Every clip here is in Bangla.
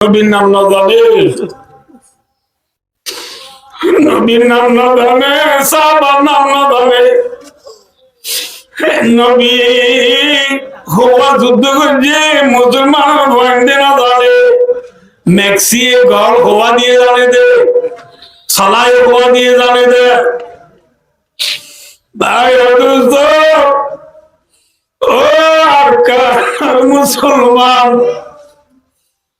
নবীর নাম না জানে? নবীর নাম না জানে নাম না জানে। নবী যুদ্ধ করছে, মুসলমান না জানে। মেক্সিয়ে ঘর দিয়ে জানে দে সালাই হওয়া দিয়ে জানে দে। ভাই ও আর মুসলমান?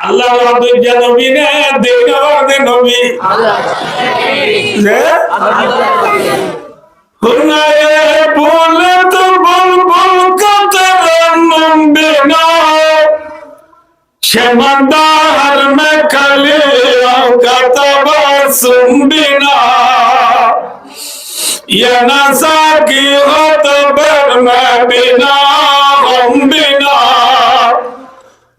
আল্লাহ দুইটা নবী না দুই নম্বর নবী। বলে তো বল বল কতরম্বিনা শমদার মে খালি কতবা সুম্বিনা ইয়া নাসা কি হত বর মে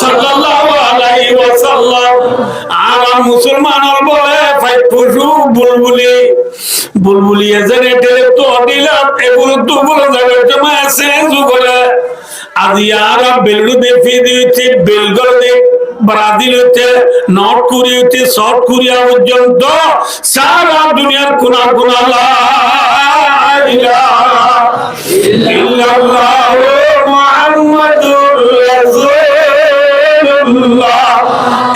সাল্লাল্লাহু আলাইহি ওয়াসাল্লাম। আর মুসলমানের বলে ফাইট ফুসু বুলবুলি। বুলবুলি এজেনে টেলে তো দিলাম এগুলো তো বলে যাবে জমা আছে করে। আজি আর বেলু দে হচ্ছে বেলগল দে ব্রাজিল হচ্ছে নর্থ কোরিয়া হচ্ছে সাউথ কোরিয়া পর্যন্ত সারা দুনিয়ার কোনা কোনা লা ইলাহা মুহাম্মাদুর রাসূলুল্লাহ।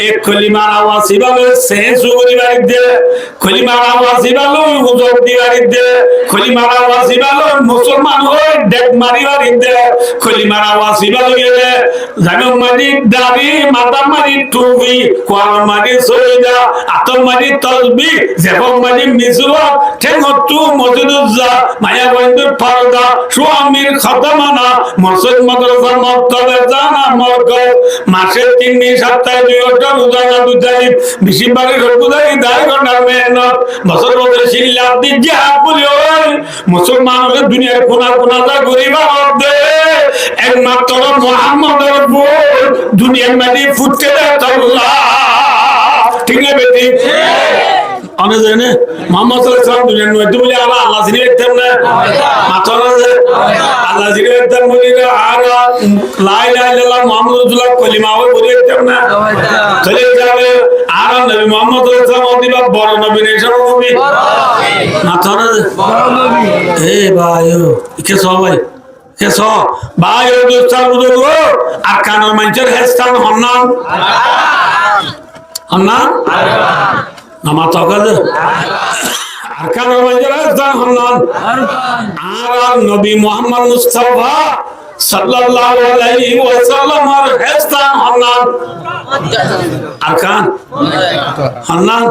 এক কলিমার আওয়াজ ইবালে শেষ করিবার দে কলিমার আওয়াজ হুজুর দিবার দে কলিমার আওয়াজ ইবালে মুসলমান হয়ে ডেক মারিবার দে কলিমার আওয়াজ ইবালে গেলে, জানো মারি দাড়ি মাথা মারি টুপি, কোয়ার মারি সইদা আতর মারি তসবি জেবক মারি মিসুয়া ঠেঙ্গতু মজুদুজ্জা, মায়া বন্ধুর ফারদা স্বামীর খতমানা, মসজিদ মাদ্রাসা মক্তবে জানা মাসে তিন সপ্তাহে দুই ঘণ্টা রোজা না দুধাই বেশি বারে রোজাই দায় ঘণ্টার মেহনত। বছর বছর শিল্লাপ দি জিহাদ বলি, ওই মুসলমান হলে দুনিয়ার কোনা কোনা যা গরিবা মধ্যে একমাত্র মোহাম্মদের উপর দুনিয়ার মাঝে ফুটকে ঠিক না বেটি? জানে, মোহাম্মদ সাল্লাল্লাহু দুনিয়ার নয় বলে, আল্লাহ আল্লাহ জিনে দেখতাম না আল্লাহ জিনে দেখতাম বলি আর, লা ইলাহা ইল্লাল্লাহ মুহাম্মাদুর কলিমা ওই বলে দেখতাম না। চলে যাবে, আর নবী মোহাম্মদ সাল্লাল্লাহু বড় নবী নেই সব আর মানুষের হেস্তান নামা তকালে আরকান রমাইজারা দান হল্লান আর নবী মুহাম্মদ মুস্তাফা সাল্লাল্লাহু আলাইহি ওয়াসাল্লাম আর হেস্তান হল্লান আরকান? হল্লান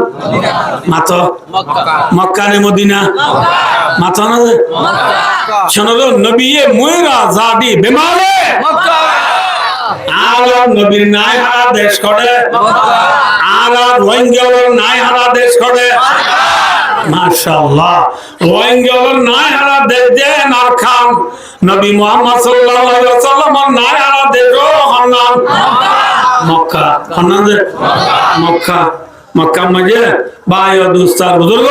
মাত? মক্কা নে মদিনা? মাত না শোনো নবী মুইরা জাদি বেমারে আর নবীর নাই হারা দেশ করে আর রোহিঙ্গার নাই হারা দেশ করে মাশাআল্লাহ। রোহিঙ্গার নাই হারা দেশ দেন আর খান। নবী মুহাম্মদ সাল্লাল্লাহু আলাইহি ওয়াসাল্লাম নাই হারা দেশ হন্নান। মক্কা। হন্নান যে? মক্কা। মক্কা। মাঝে ভাই ও দুস্তার বুজুর্গ।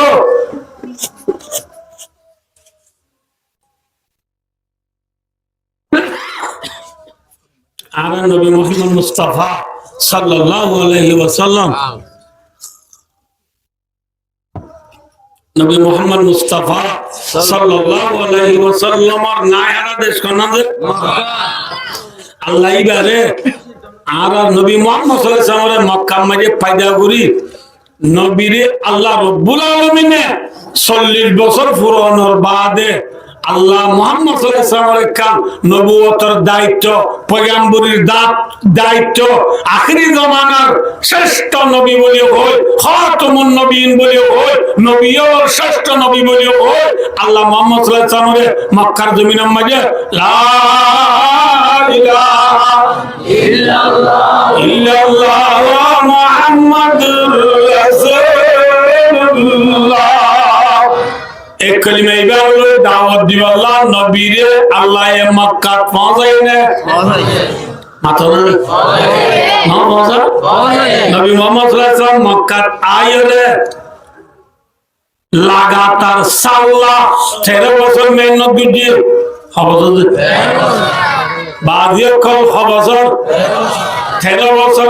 আর নবী মোহাম্মদ মুস্তাফা সাল্লাল্লাহু আলাইহি ওয়াসাল্লাম। নবী মোহাম্মদ মুস্তাফা সাল্লাল্লাহু আলাইহি ওয়াসাল্লামর নায়ারা দেশ আল্লাহ ইবারে, আর নবী মোহাম্মদ সাল্লাল্লাহু আলাইহি মক্কা মাঝে পয়দা করি নবীরে আল্লাহ রব্বুল আলামিনে 40 বছর পুরানোর বাদে আল্লাহ মোহাম্মদ কাম দায়িত্ব, পয়গাম্বরীর দায়িত্ব, আখিরি জমানার শ্রেষ্ঠ নবী বলে হয় খাতামুন নবীন বলে হয় নবীও শ্রেষ্ঠ নবী বলে হয় আল্লাহ মোহাম্মদ ওয়াসাল্লামের মক্কার জমিনের মাঝে লা ইলাহা ইল্লাল্লাহ কলিমা হলো দাওয়াত নবীরে আল্লাহ পৌঁছাই না। নবী মোহাম্মদ লাগাতার সাল্লাহ তেরো বছর দিয়ে বাদিয়ে কল হবছর তেরো বছর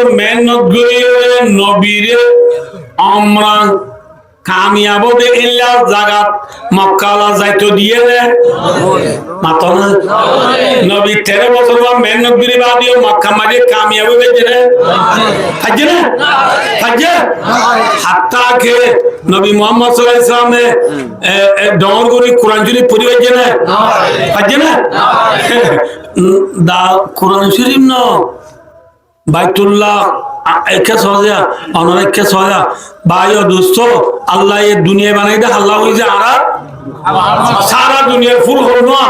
নবীরে আমরা কামিয়াব দেখিলা জাগাত মক্কালা যাইতো দিয়ে মাতো না। নবী তেরো বছর বা মেহনত করি বাদিয়ে মক্কা মাঝে কামিয়াব বেজে রে। না? হাত্তা কে নবী মোহাম্মদ সাল্লাল্লাহু আলাইহি সাল্লামে ডমর করি কোরআন শরীফ পড়ি বাজে না? না। দা কোরআন শরীফ ন বাইতুল্লাহ। একে সহজা অনর একে সহজা ভাই ও আল্লাহ দুনিয়া বানাই দে আল্লাহ হয়ে হইছে আরা সারা দুনিয়ার ফুল হল না?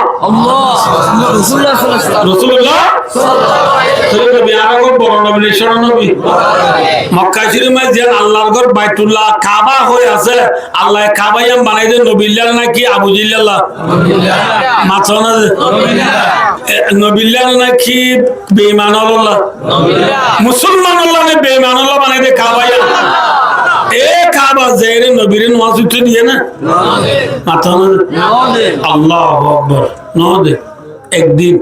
রসুল্লাহ তাহলে নবী আর আগর বড় নবী নেই, ছোট নবী? মক্কা শরীফে যে আল্লাহর ঘর বাইতুল্লাহ কাবা হয়ে আছে। আল্লাহ কাবাইয়াম বানাই দে নবিল্লাহ নাকি আবু জিল্লাহ? মাছ না যে? এ, নবিল্লাহ নাকি বেঈমান মুসলমান আল্লাহ নে বেঈমান আল্লাহ বানাই দে কাবাইয়াম এ কাবা জেরে নবীর নামাজ উঠে দিয়ে না? মাথা না যে? আল্লাহ আকবর। নদে একদিন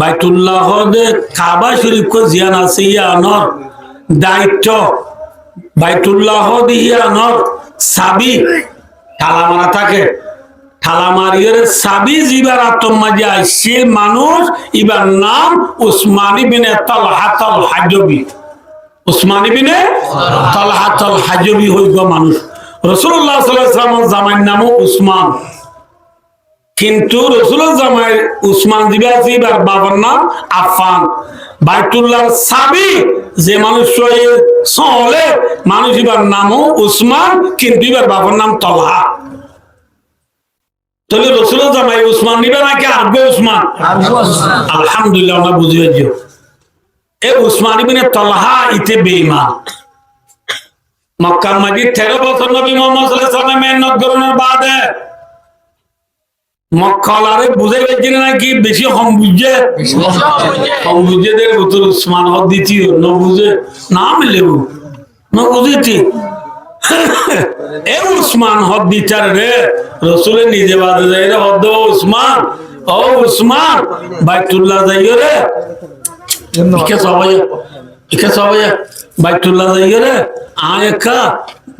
বাইতুল্লাহ দে কাবা শরীফ কো জিয়ান আছে ইয়ানর দায়িত্ব বাইতুল্লাহ ইয়ানর সাবি ঠালা মারা থাকে। ঠালা মারিয়ে সাবি জিবার আত্মাজি আইসে মানুষ ইবার নাম উসমানী বিনে তালহাতাল হাজবি উসমানী বিনে তালহাতাল হাজবি হইব মানুষ। রসুল্লাহ সাল্লাল্লাহু আলাইহি জামাইর নামও উসমান। কিন্তু রসুলের জামাই উসমান দিবে আছে এবার বাবার নাম আফান বাইতুল্লাহ সাবি যে মানুষ চলে মানুষ এবার নামও উসমান কিন্তু এবার বাবার নাম তলহা। তাহলে রসুলের জামাই উসমান নিবে নাকি আরবে উসমান? আলহামদুলিল্লাহ আমরা বুঝি পাইছি এ উসমান উসমান দিতি ন রে, রসুলের নিজে বাদে যাই রে হদ উসমান। ও উসমান, বাইতুল্লাহ যাইও রে। ইকে সবাই ইকে সবাই বাইতুল্লাহ যাইও রে আয় একা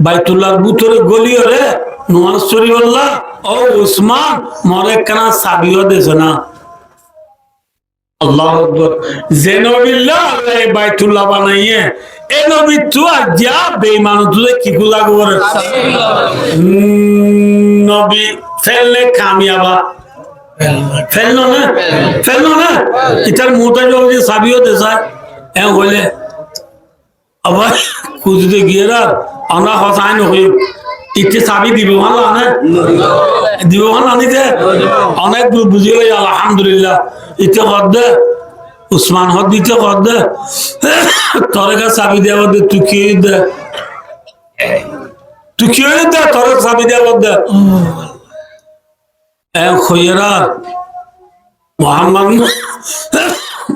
বাইতুল্লাহর ভিতরে গলিও রে নওয়াজ শরীফ আল্লাহ ও উসমান মরে কেনা সাবিও দেছে না আল্লাহ যে নবিল্লাহ বাইতুল্লাহ বানাইয়ে এ নবী তু তুলে কি গুলা করে নবী ফেললে কামিয়াবা ফেলল না? ফেলল না? ইটার মোটা যদি সাবিও দেশায় এ হইলে আবার খুঁজতে গিয়ে না আমরা হসাই নই ইচ্ছে চাবি দিব ভালো না দিব ভালো আনিতে অনেক বুঝিয়ে গেছে আলহামদুলিল্লাহ। ইচ্ছে হদ দে। উসমান হদ দিতে হদ দে। তোর কাছে চাবি দেওয়া দে, তুই কি দে? তুই কি দে? তোর চাবি দেওয়া দে।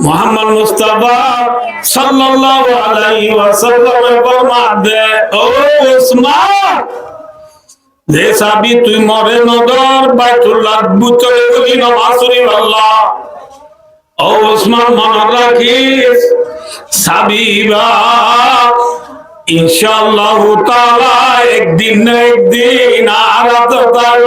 মোহাম্মদ মুস্তাফা সাল্লাল্লাহু আলাইহি ওয়াসাল্লাম ফরমাতে ও উসমান যে সাবি, তুই মরে নগর বাইতুল্লাহ বুতরে গলি নামাজ আল্লাহ। ও ওসমান মনে রাখিস সাবিবা ইনশাআল্লাহ তাআলা একদিন না একদিন আরাত তাইব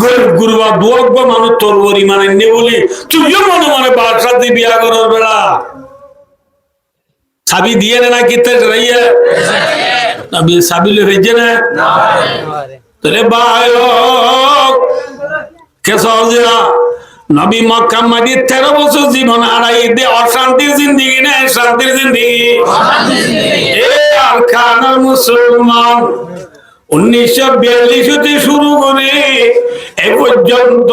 গরিব গুরুবা মানুষ তোর বরি মানে নে বলি তুইও মনে মনে বাসা দিয়ে বিয়া করার বেড়া সাবি দিয়ে না কিতে রইয়ে? নবী সাবিল হয়েছে না? তোরে বায়ক। কে সহজিরা নবী মক্কা মাদি তেরো বছর জীবন দে অশান্তির জিন্দিগি না শান্তির জিন্দিগি। এ আর খানার মুসলমান। উনিশশো বিয়াল্লিশ হতে শুরু করে এ পর্যন্ত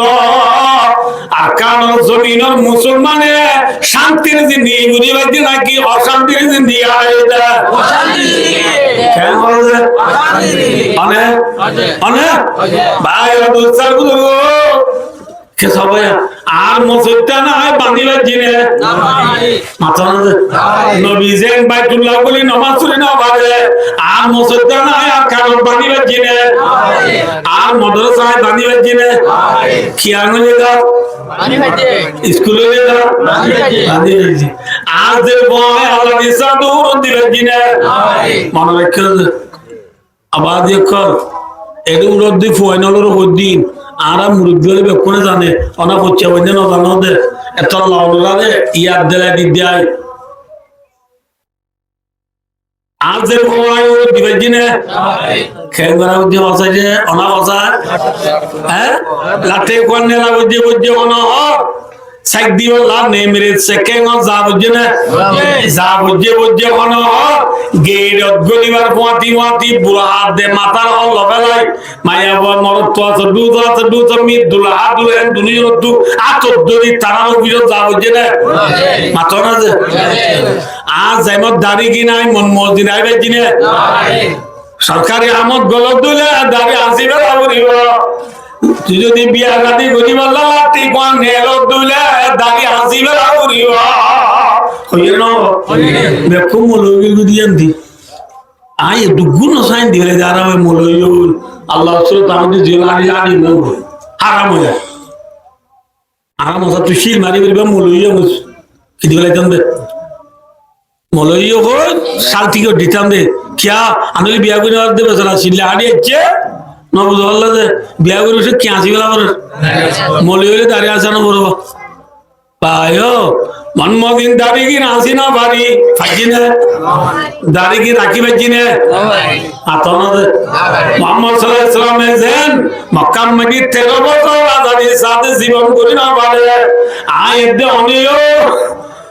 আকার জমিন জমিনের মুসলমানে শান্তির জিন্দিগি বুঝি পাচ্ছি নাকি অশান্তির আলাদা অনেক? অনেক? ভাই গুলো কে সবাই আর মসজিদটা না হয় বান্দিবার জিনে। মাথা নবী যেন বাইতুল্লাহ বলি নমাজ পড়ি না পারে আর মসজিদটা না হয় আর কারণ বান্দিবার জিনে। আর মাদ্রাসায় বান্দিবার জিনে। খিয়ানো যেটা স্কুলে যেটা বান্দিবার জিনে আর যে বয় আল্লাহ নিসা দিবার জিনে। মনে রাখতে আবার দেখো এরকম রোদ্দি ফুয়াইনলের হদ্দিন আরা মুরব্বী হলে বেক্ষণে জানে? অনা করছে ওই না জানো দে এত লাউলা দে দেলা দিলে দিদিয়ায় আর যে বয় ও দিবে জিনে খেয়ে বেড়া বুঝে যে, অনা বসা হ্যাঁ? লাঠে কোন নেলা বুঝে বুঝে অনা সাইক দিব লাভ নেই মেরে সেকেন্ড যা বুঝে না? যা বুঝে বুঝে হ গেরত গলিবার পোয়াতি পোয়াতি বুড়া হাত দে মাথার হল লবেলাই মায়া বয় মরত তো আছে দুধ আছে দুধ আমি দুলা হাত দুলে দুনিয়া দু আত দরি তারা অভিযোগ যা বুঝে না? মাথা না যে? আজ যেমন দাড়ি কিনাই মন মসজিদ আইবে কিনে সরকারি আমত গলত দিলে দাবি আসিবে লাভরিব তুই যদি বিয়া গরি বললা তুই কোন নেলত দিলে হইয়ে ন বেকু মলবি গুদি জানতি আই দুগুণ সাইন দিলে যারা ওই মলবি আল্লাহ সুরত আমাদের জিলানি হারাম হারাম হসা তুই শিল মারি বলবে মলবি কি দিলে জানবে মলইও হল শান্তিকে দিতাম দে কিয়া? আমি বিয়া করে দেবে সারা সিলে হাড়ি হচ্ছে। নবুজ হল্লা দে বিয়া করে সে কি আসি গেলা বলে মলি হলে দাঁড়িয়ে আসে না বলব পায়ো মনমদিন দাড়ি কি না বাড়ি ফাঁকি না। দাড়ি কি রাখি ফাঁকি না? আতনা দে। মোহাম্মদ সাল্লাল্লাহু আলাইহি সাল্লাম এসেন মক্কা মদি 13 বছর আজাদির সাথে জীবন করি না পারে আয় দে অনিও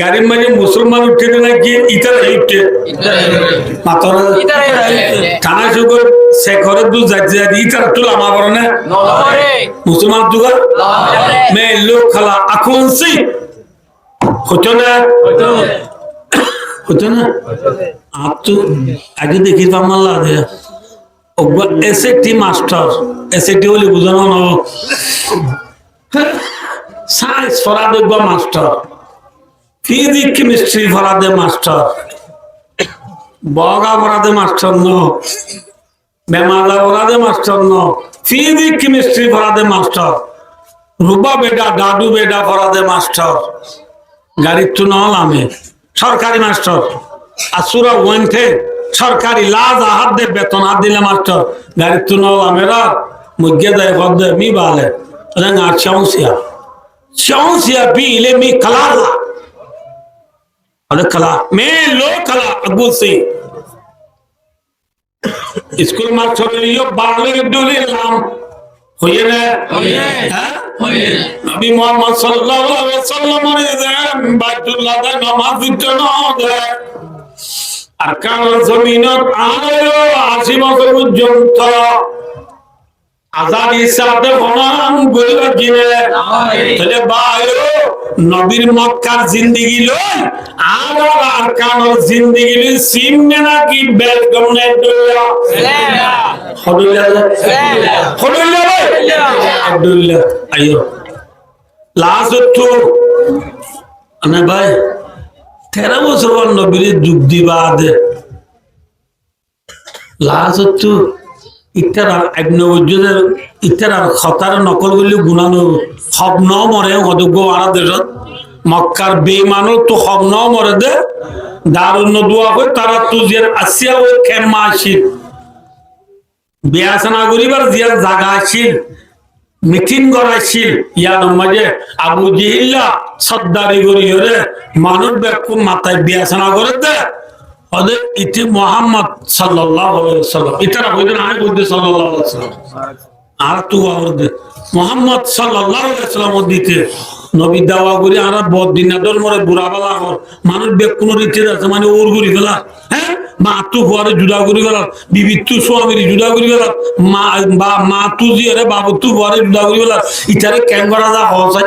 গাড়ির মাঝে মুসলমান উঠে নাকি ইতার উঠে। মাতরা থানা সুগর সে ঘরে দু যাচ্ছে ইতার তুলা মা বড় না। মুসলমান তুগা মে লোক খালা এখন সি। হতো না? হতো না? আর তো আগে দেখি পামাল্লা দে এসএটি মাস্টার। এসএটি বলে বুঝানো না সায়েন্স ফরাদজ্ঞ মাস্টার। ফিজিক, কেমিস্ট্রি ফরাদে মাস্টার। বগা ফরাদে মাস্টার ন। বেমাদা ফরাদে মাস্টার ন। ফিজিক, কেমিস্ট্রি ফরাদে মাস্টার। রুবা বেডা, দাদু বেডা ফরাদে মাস্টার। গাড়ির তো নল আমি। সরকারি মাস্টার। আসুরা ওয়েন্টে। সরকারি লাজ হাত দে, বেতন হাত দিলে মাস্টার। গাড়ির তো নল আমেরা মুগ্গে দেয় পদ দে, মি বালে। রঙা চাউসিয়া চাউসিয়া বি, ইলে, মি কালালা अरे खला मैं लो खला अब्बू से স্কুল মাস্টার লিও বাংলা ডুলে এলাম হইয়ে না হ্যাঁ নবী মোহাম্মদ সাল্লাল্লাহু আলাইহি ওয়াসাল্লাম দেন বাইতুল্লাহ দে নামাজ দিতে না দে আর কাল জমিনত আলো আশি বছর পর্যন্ত আজাদি সাথে বনাম গরিব জিনে তাহলে বায়ো নবীর মক্কার জিন্দিগি লই আর আর কানোর জিন্দিগি লই সিমনে নাকি বেল গমনে দুয়া হদুল্লাহ হদুল্লাহ হদুল্লাহ আইও লাস্ট তো না ভাই তেরো বছর নবীর যুগ দিবা দে। লাস্ট তো ইত্যার একন উজ্জ্বলের ইত্যার খতার নকল করলে গুণানো হব ন মরে অযোগ্য আরা দেশত। মক্কার বেমানো তো হব ন মরে দে। দারুণ দোয়া তারা তো আসিয়া ওই খেমা আসিল করিবার জাগা আসিল মিটিং করাইছিল ইয়ার মাঝে আবু জিহিল্লা করি মানুষ মাথায় বিয়াসনা করে দে। ওদের ইতি মোহাম্মদ আলাইহি ইতারা আয় কইতে সাল্লাল্লাহু আলাইহি আর তু আওরদে মোহাম্মদ আলাইহি দিতে। নবী দাওয়া করি আর বদ দিন দল মরে বুড়া বালা হর মানুষ বেক কোন রীতি আছে মানে ওর করি গেলা। হ্যাঁ? মা তু হুয়ারে জুদা করি গেলা। বিবি স্বামীর জুদা করি গেলা। মা মা তু জি, আরে বাবু তু হুয়ারে জুদা করি গেলা। ইতারে কেন করা যা হসাই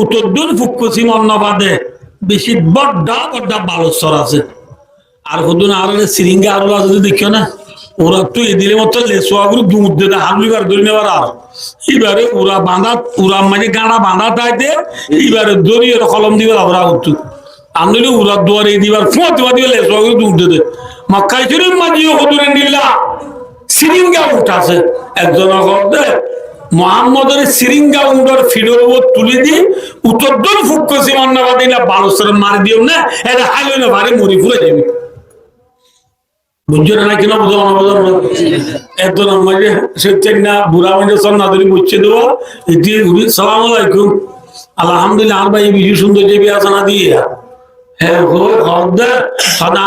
উত্তর ফুকুসি মন্নবাদে বেশি বড্ডা বড্ডা বালস্বর আছে। আর হুদুন আর সিরিঙ্গা আরও আছে দেখিও না, ওরা তো এদিলে মতো লেসুয়া করে দুধ দিয়ে হামলিবার ধরে নেবার আর। এবারে ওরা বাঁধা ওরা মানে গানা বাঁধা তাইতে এবারে দড়িয়ে কলম দিবে ওরা উঠতো আমি ওরা দুয়ারে দিবার ফুঁ দিবা দিবে লেসুয়া করে দুধ দিয়ে মক্কাই শরীফ মাঝিও হুদুরে নিলা, সিরিঙ্গা উঠাছে একজন দে মোহাম্মদের সিরিঙ্গা উন্ডর ফিডোর উপর তুলে দিয়ে উত্তর ফুকসি মান্নাবাদী না বারোসের মারি দিও না এটা হাইলো না ভারে মরি ফুলে যাবি বুঝছ না বুঝো বুঝো না? বুড়া ধরে বুঝছে দেবো। এটি সালাম আলাইকুম। আলহামদুলিল্লাহ, আর ভাই বিজু সুন্দর যে বিয়া সানা দিয়ে। হ্যাঁ হদ্দা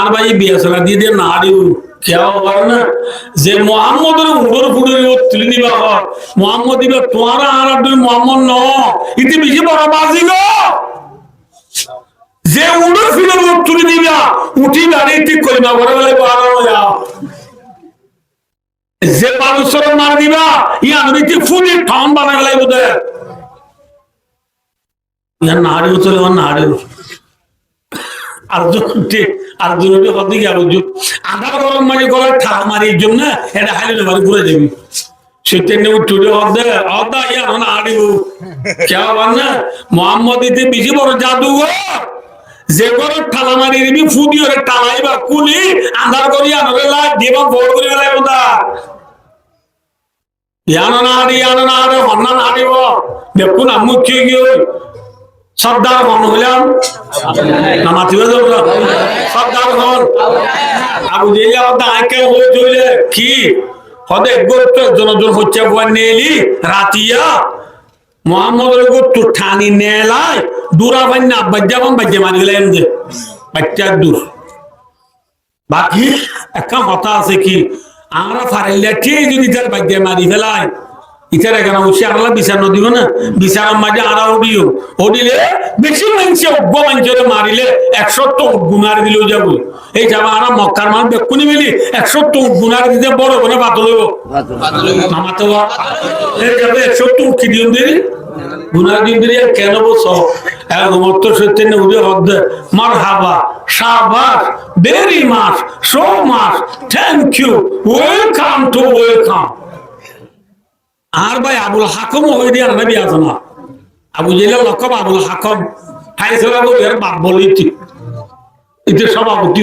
আর ভাই বিয়া সানা দিয়ে দিয়ে না দিও কেউ হবার না। যে মোহাম্মদের উড়োর ফুড়ের মোহাম্মদ দিবা তোমার আর তুমি মোহাম্মদ ন। ইতি বেশি বড় বাজি গো। যে উড়োর ফিরে তুলে দিবা উঠি দাঁড়িয়ে ঠিক করিবা ঘরে বেলায় বাড়ানো যাও যে মানুষের মার দিবা ইয়া নদীতে ফুলের ঠাম বানা গেলাই বোধ ইয়ার নাড়িও চলে আমার নাড়িও আরেকজনটি আরেকজনটি হতে গিয়ে আধা গরম মানে গলার ঠা মারি জন্য এটা হাইলে ঘুরে যাবি। উঠে ইয়া না আড়িব। কে না? মোহাম্মদ ইতে বেশি বড় যে করে ঠালা মারি দিবি, ফুদি ওরে টালাইবা কুলি, আন্ধার করি আনরে লা দিবা বড় করে গেলাই বোধা। ইয়ানো না আড়ি ইয়ানো না আড়ে হন্না না আড়িব। দেখুন আমি কে গিয়ে সর্দার হন হইলাম না মাতিবে সর্দার হন আবু জেলা ওদা আইকে হয়ে কি? হদে গোত্র জনজন হচ্ছে নেলি, রাতিয়া। মোহাম্মদের গোত্র ঠানি নেলাই। দূরা বান্য বাজ্যাবান বাজ্যে মানি গেলেন যে বাচ্চার দূর। বাকি একটা কথা আছে কি, আমরা ফারাইলে ঠিক যদি তার বাজ্যে মারি ফেলায় ইতার এখানে উঠছে আল্লাহ বিচার নদীব না? বিচার মাঝে আরা উডিও ওডিলে বেশি মানছে অজ্ঞ মানছে মারিলে একশো তো গুনার দিলেও যাব। এই যাব আরা মক্কার মান বেকুনি মিলি একশো তো গুনার দিতে বড় বনে বাতল একশো তো কি দিন দিলি দিন কেন মার হাবা মাস so much thank you welcome to welcome আর ভাই আবুল হাকম হয়ে দিয়ে নবী বিয়া না আবু জেলা লক্ষ আবুল হাকম। ফাইসলা করে বাপ বলি ইতি সভাপতি